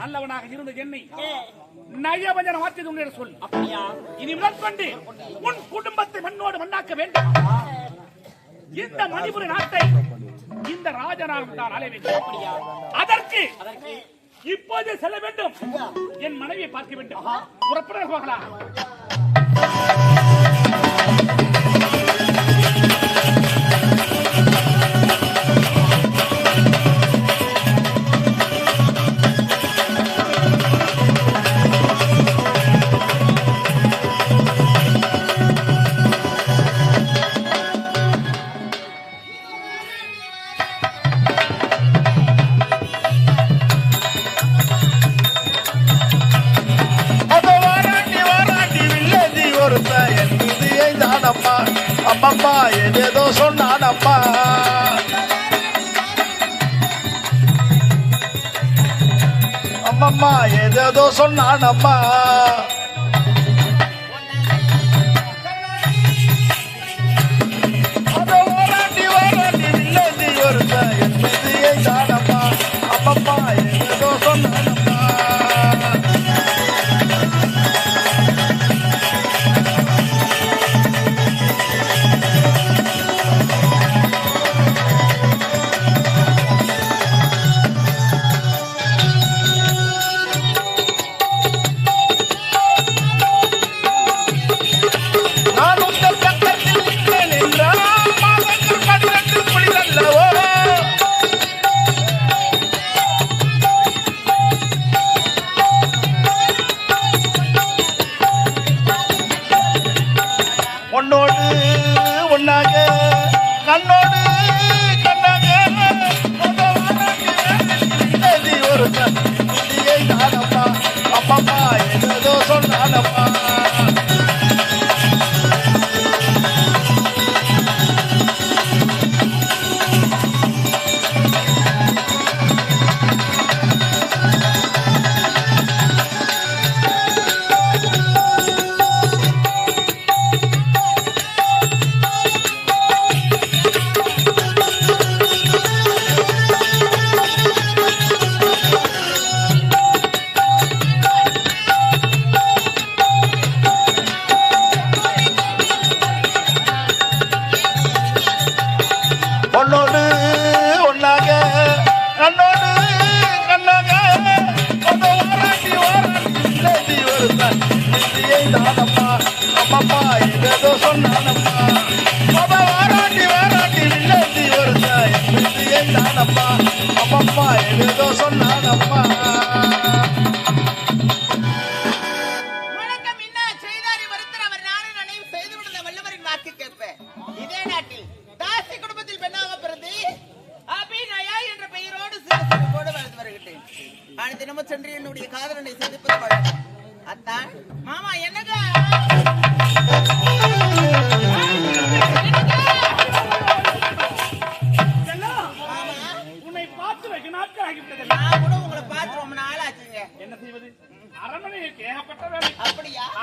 நல்லவனாக இருந்த என்னை நயவஞ்சன வார்த்தை உன்னுடைய சொல். அப்படியா? இனி முதற்கொண்டு உன் குடும்பத்தை மண்ணோடு மண்ணாக்க வேண்டும். இந்த மணிபுரி நாட்டை இந்த ராஜனாக நான் அலைய வேண்டும். அப்படியா? அதற்கு இப்போதே செல்ல வேண்டும். என் மனைவியை பார்க்க வேண்டும். புறப்பட போகலாம். அம்மம்மா எதோ சொன்னானம்மா.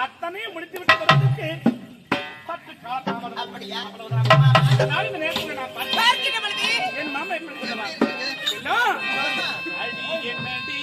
அத்தனையும் முடித்து விட்டதற்கு பத்து காலம் அப்படியா? அதனால் இந்த நேரத்தில் நான் பார்த்தேன் என் மாமா எப்படி சொல்லவா அடி என்னடி?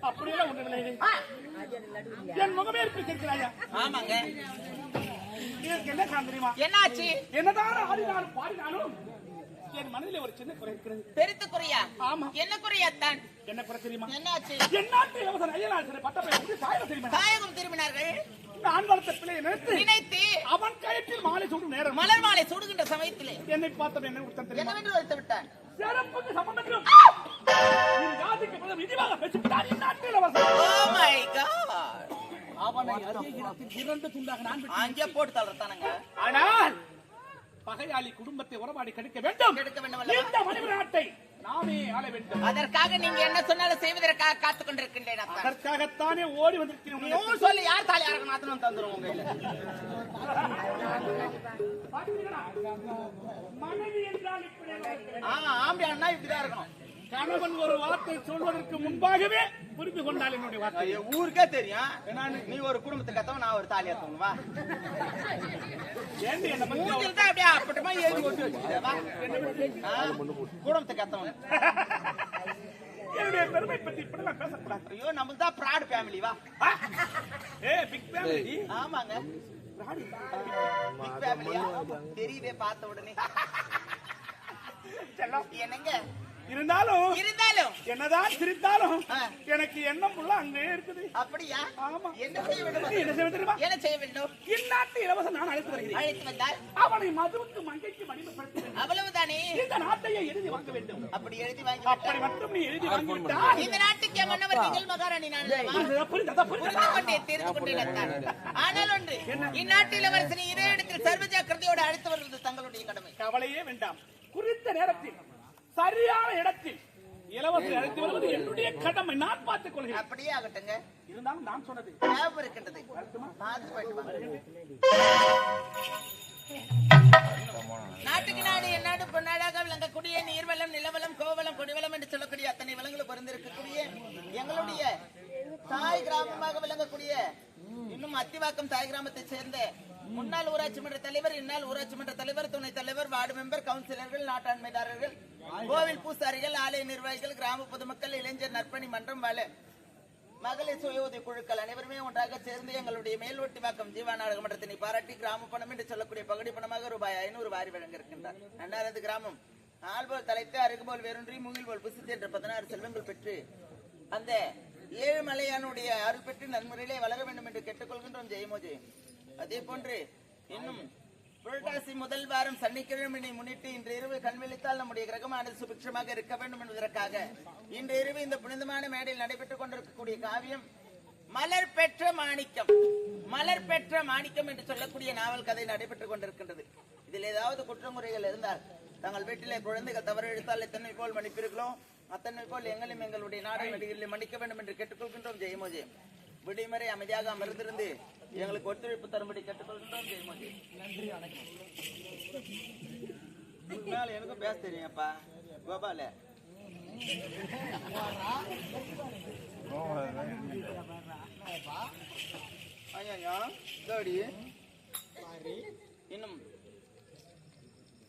அப்படியெல்லாம். ஆ, என் முகமே ஆமாங்க. இதற்கு என்ன காரணம் தெரியுமா? என்னாச்சு? என்னதான் ஆடினாலும் பாடினாலும் என் மனதிலே ஒரு சின்ன குறை இருக்கிறது. பெருத்து குறையா? ஆமா. என்ன குறையாத்தான் என்ன குறை தெரியுமா? என்னாச்சு? என் நாட்டு இலவச அயலாளர் பட்டப்பை எப்படி சாயம் தெரியுமா தாயகம் திரும்பினார்கள். நான் வளர்த்த பிள்ளையை நினைத்து நினைத்து அவன் கயத்தில் மாலை சூடும் நேரம். மலர் மாலை சுடுகின்ற சமயத்திலே என்னை பார்த்தவன் என்ன உத்தம் தெரியுமா? என்னவென்று வைத்து விட்டான்? சிறப்புக்கு சம்பந்தம் ஜாதிக்கு பதில் விதிவாக பேசிவிட்டார் என் நாட்டு இலவசம் Oh my God. அவனை இரண்டு துண்டாக நான் அங்கே போட்டு தளர்த்தானுங்க ஆனால் பகையாளி குடும்பத்தை உறவாடி கெடுக்க வேண்டும். கெடுக்க வேண்டும்? இந்த மனித நாட்டை நாமே ஆள வேண்டும் அதற்காக நீங்க என்ன சொன்னாலும் செய்வதற்காக காத்துக் கொண்டிருக்கின்றேன். அதற்காகத்தானே ஓடி வந்திருக்கிறேன் சொல்லி யார் தாலி யாருக்கு மாத்தணும் தந்துரும் உங்க? மனைவி என்றால் இப்படி. ஆமா அண்ணா இப்படிதான் இருக்கணும் கணவன் ஒரு வார்த்தை சொல்வதற்கு முன்பாகவே புரிந்து கொண்டால் என்னுடைய வார்த்தை. ஊருக்கே தெரியும். நீ ஒரு குடும்பத்துக்கு கத்தவன் நான் ஒரு தாலி ஏத்தவன் வா ஏண்டி என்ன பத்தி மூஞ்சில் தான் அப்படியே அப்பட்டமா ஏறி ஒட்டி வச்சுக்கிட்ட, வா ஆ, குடும்பத்துக்கு கத்தவன். என்னுடைய பெருமை பற்றி இப்படி எல்லாம் பேசக்கூடாது. ஐயோ நமக்கு தான் ப்ராட் ஃபேமிலி வா? ஏ பிக் ஃபேமிலி ஆமாங்க. பிக் ஃபேமிலியா பார்த்த உடனே. என்னங்க? இருந்தாலும் இருந்தாலும். என்னதான் சிரித்தாலும். எனக்கு எண்ணம் உள்ள அங்கே இருக்குது. அப்படியா? ஆமா. என்ன செய்ய வேண்டும்? என்ன செய்ய தெரியுமா? என்ன செய்ய வேண்டும்? இந்நாட்டு இலவசம் நான் அழைத்து வருகிறேன். அழைத்து வந்தால்? அவனை மதுவுக்கு மங்கைக்கு மடிமைப்படுத்த வேண்டும் அவ்வளவுதானே? இந்த நாட்டையே எழுதி வாங்க வேண்டும். அப்படி எழுதி வாங்கி அப்படி விட்டால் மட்டும் நீ எழுதி வாங்கிவிட்டால் இந்த நாட்டுக்கு மன்னவர் நீங்கள் மகாராணி நான் புரிந்ததா? புரிந்து கொண்டேன் தெரிந்து கொண்டேன். ஆனால் ஒன்று இந்நாட்டு இளவரசனை இதே இடத்தில் சர்வ ஜாக்கிரதையோடு அழைத்து வருவது தங்களுடைய கடமை. கவலையே வேண்டாம். குறித்த நேரத்தில் சரியான இடத்தில் இலவசம் அழைத்து வருவது என்னுடைய கடமை. நான் பார்த்துக் கொள்கிறேன். அப்படியே ஆகட்டுங்க. இருந்தாலும் நான் சொன்னது. ஞாபகம் இருக்கின்றது. நாட்டுக்கு நாடு எந்நாடு பொன்னாடாக விளங்கக்கூடிய நீர்வளம் நிலவளம் கோவளம் கொடிவளம் என்று சொல்லக்கூடிய அத்தனை வளங்களும் பொருந்திருக்கக்கூடிய எங்களுடைய தாய் கிராமமாக விளங்கக்கூடிய இன்னும் அத்திவாக்கம் தாய் கிராமத்தைச் சேர்ந்த முன்னாள் ஊராட்சி மன்ற தலைவர் இந்நாள் ஊராட்சி மன்ற தலைவர் துணைத் தலைவர் வார்டு மெம்பர் கவுன்சிலர்கள் நாட்டாண்மைதாரர்கள் கோவில் பூசாரிகள் ஆலய நிர்வாகிகள் கிராம பொதுமக்கள் இளைஞர் நற்பணி மன்றம் வள மகளிர் சுய உதவி குழுக்கள் அனைவருமே ஒன்றாக சேர்ந்து எங்களுடைய மேல்வட்டி வாக்கம் ஜீவா நாடக மன்றத்தினை பாராட்டி கிராம பணம் என்று சொல்லக்கூடிய பகுதி பணமாக ரூபாய் ஐநூறு வாரி வழங்க இருக்கின்றார் அன்னாரது கிராமம். ஆள்போல் தலைத்து அருகுபோல் வேரூன்றி மூங்கில்போல் புசித்து என்ற பதினாறு செல்வங்கள் பெற்று அந்த ஏழுமலையானுடைய அருள் பெற்று நன்முறையிலே வளர வேண்டும் என்று கேட்டுக்கொள்கின்றோம். ஜெயமோ ஜெயம். அதே போன்று இன்னும் புரட்டாசி முதல் வாரம் சனிக்கிழமையை முன்னிட்டு இன்று இரவு கண்விழித்தால் நம்முடைய கிரகமானது சுபிக்ஷமாக இருக்க வேண்டும் என்பதற்காக இன்று இரவு இந்த புனிதமான மேடையில் நடைபெற்றுக் கொண்டிருக்கக்கூடிய காவியம் மலர் பெற்ற மாணிக்கம். மலர் பெற்ற மாணிக்கம் என்று சொல்லக்கூடிய நாவல் கதை நடைபெற்றுக் கொண்டிருக்கின்றது. இதில் ஏதாவது குற்றமுறைகள் இருந்தால் தங்கள் வீட்டிலே குழந்தைகள் தவறு எடுத்தால் எத்தனை போல் மன்னிப்பீர்களோ அத்தனை போல் எங்களையும் எங்களுடைய நாடக நடிகர்களை மன்னிக்க வேண்டும் என்று கேட்டுக்கொள்கின்றோம். ஜெயமோ ஜெயம். விடுமுறை அமைதியாக அமர்ந்திருந்து எங்களுக்கு ஒத்துழைப்பு தரும்படி கேட்டுக்கொள்கின்றோம். ஜெயமோ ஜெயம் மேல எனக்கும் பேச தெரியும்ப்பா கோபால. ஐயா இதோடி இன்னும்.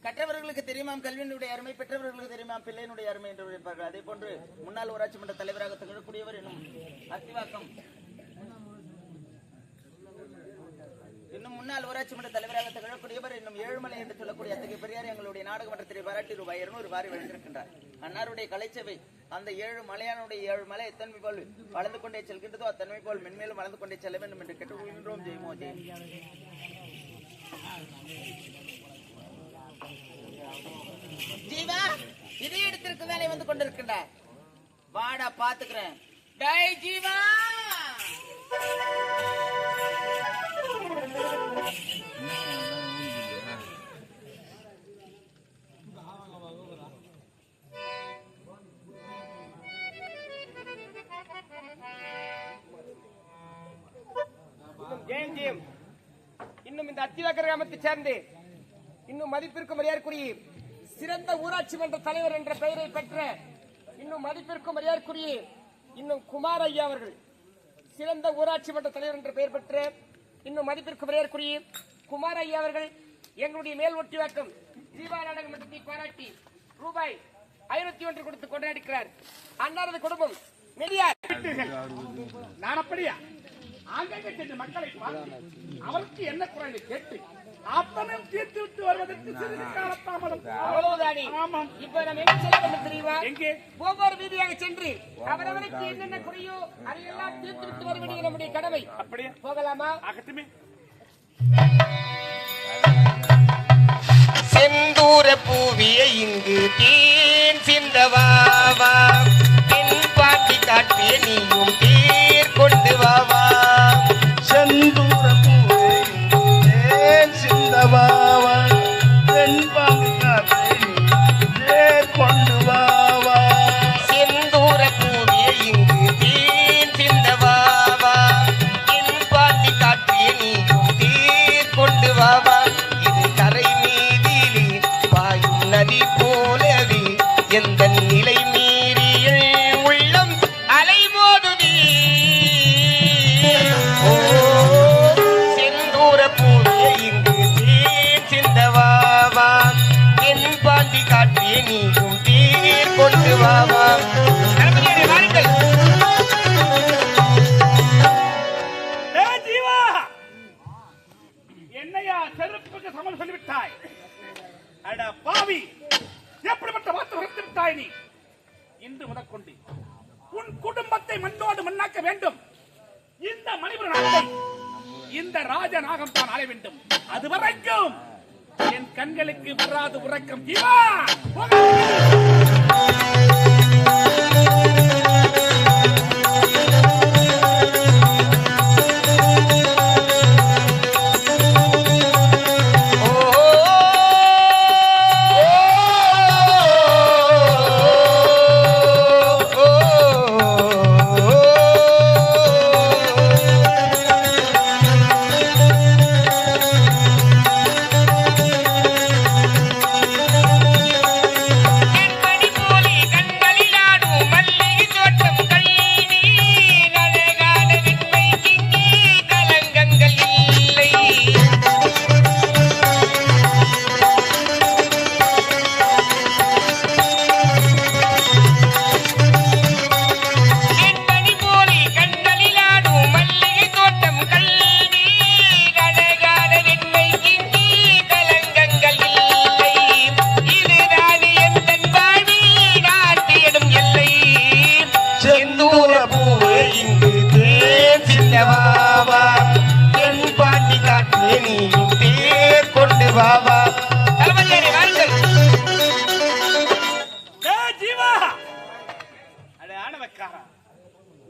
கற்றவர்களுக்கு தெரியுமாம் கல்வியினுடைய அருமை பெற்றவர்களுக்கு தெரியுமாம் பிள்ளையினுடைய அருமை என்று உரைப்பார்கள் அதே போன்று முன்னாள் ஊராட்சி மன்ற தலைவராக திகழக்கூடியவர் இன்னும் அத்திவாக்கம் இன்னும் முன்னாள் ஊராட்சி மன்ற தலைவராக திகழக்கூடியவர் இன்னும் ஏழுமலை என்று சொல்லக்கூடிய அத்தகைய பெரியார் எங்களுடைய நாடகமன்றத்தை பாராட்டி ரூபாய் இருநூறு வாரி வழங்கியிருக்கின்றார். அன்னாருடைய கலைச்சபை அந்த ஏழு மலையானுடைய ஏழு மலை எத்தன்மை போல் வளர்ந்து கொண்டே செல்கின்றதோ அத்தன்மை போல் மென்மேலும் வளர்ந்து கொண்டே செல்ல வேண்டும் என்று கேட்டுக்கொள்கின்றோம். ஜெயமோ ஜெயம் ஜீவா இதே இடத்திற்கு வேலை வந்து கொண்டிருக்கின்ற வாடா பாத்துக்கிறேன் டை ஜீவா! இந்த அத்திவாக்கர் கிராமத்தை சேர்ந்து இன்னும் மதிப்பிற்கும் மரியாதைக்குரிய சிறந்த ஊராட்சி மன்ற தலைவர் என்ற பெயரை பெற்ற இன்னும் மதிப்பிற்கும் மரியாதைக்குரிய இன்னும் குமார் ஐயா அவர்கள் சிறந்த ஊராட்சி மன்ற தலைவர் என்ற பெயர் பெற்ற இன்னும் மதிப்பிற்கும் மரியாதைக்குரிய குமார் ஐயா அவர்கள் எங்களுடைய மேல் ஒட்டிவாக்கம் தீபா நாடக மன்றத்தை பாராட்டி ரூபாய் ஐநூத்தி ஒன்று கொடுத்து கொண்டாடிக்கிறார். அன்னாரது குடும்பம் நான் அப்படியா? ஆங்காங்கே சென்று மக்களை பார்த்து அவருக்கு என்ன குறையை கேட்டு அத்தனையும் தீர்த்து விட்டு வருவதற்கு சிறிது காலத்தாமதம் அவ்வளவுதானே? ஆமாம். இப்ப நம்ம எங்க செல்ல வேண்டும் தெரியுமா? எங்கே? ஒவ்வொரு வீதியாக சென்று அவரவருக்கு என்னென்ன குறையோ அதையெல்லாம் தீர்த்து விட்டு வர வேண்டியது நம்முடைய கடமை. அப்படியா? போகலாமா? ஆகட்டுமே. செந்தூர பூவிய இங்கு தேன் சிந்தவாவா தென் காட்டிய நீயும் தேர் கொண்டு வாவா பாண்டி காட்டிய நீயும் தேர் கொண்டு வாவா என்னையா செருப்புக்கு சமம் சொல்லிவிட்டாய்? அட பாவி! எப்படிப்பட்ட வார்த்தை உரைத்து விட்டாய் நீ? இன்று முதற்கொண்டு உன் குடும்பத்தை மண்ணோடு மண்ணாக்க வேண்டும். இந்த மணிபுர நாட்டை இந்த ராஜநாகம் தான் ஆள வேண்டும். அது வரைக்கும் என் கண்களுக்கு வராது உறக்கம். இவா வாவா தளபதியாரே வாருங்கள் ஏ ஜீவா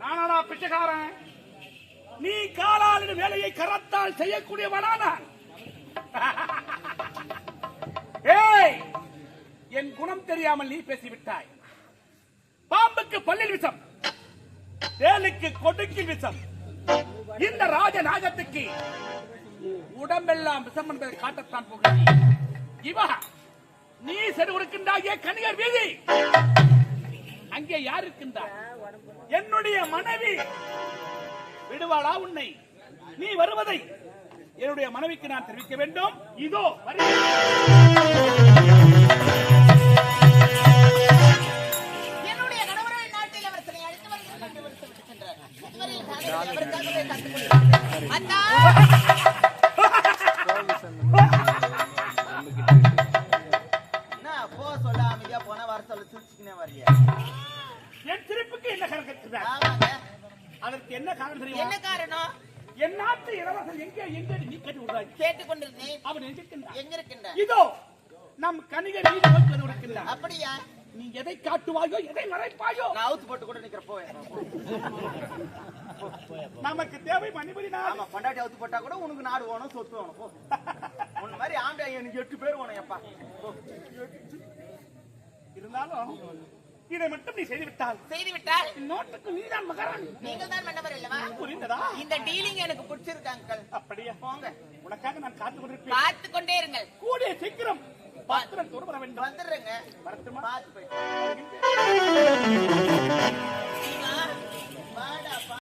நானாடா பிச்சைக்காரன். நீ காலாளின் வேலையை கரத்தால் செய்யக்கூடியவனா நான் ஏய் என் குணம் தெரியாமல் நீ பேசிவிட்டாய். பாம்புக்கு பல்லில் விஷம் தேலுக்கு கொடுக்கில் விஷம் இந்த ராஜ நாகத்துக்கு உடம்பெல்லாம் விஷம் என்பதை காட்டத்தான் போகிறேன். இவா நீ செடு கொடுக்கின்றாயே கணிகர் வீதி. அங்கே யார் இருக்கின்றார்? என்னுடைய மனைவி. விடுவாளா உன்னை? நீ வருவதை என்னுடைய மனைவிக்கு நான் தெரிவிக்க வேண்டும். இதோ வருகிறேன். நம் கணிக வீடு நோக்கி வந்து இருக்கின்றான் அப்படியா? நீ எதை காட்டுவாயோ எதை மறைப்பாயோ? நான் அவுத்து போட்டு கூட நிக்கிற போவேன். நமக்கு தேவை மணிபதி நாடு. ஆமா பொண்டாட்டி அவுத்து போட்டா கூட உனக்கு நாடு வேணும் சொத்து வேணும் போ. உன் மாதிரி ஆம்பளை எனக்கு எட்டு பேர் வேணும் எப்பா. இருந்தாலும் இதை மட்டும் நீ செய்து விட்டால் செய்து விட்டால் நோட்டுக்கு நீதான் மகாராணி. நீங்கள் தான் மன்னவர் அல்லவா? புரிந்ததா? இந்த டீலிங் எனக்கு பிடிச்சிருக்கு அங்கிள். அப்படியா? போங்க. உனக்காக நான் காத்து கொண்டிருப்பேன். பார்த்து கொண்டே இருங்கள். கூடிய சீக்கிரம் பாத்திரம் தூரம் வர வேண்டும் வந்துடுறேங்க. வரட்டுமா?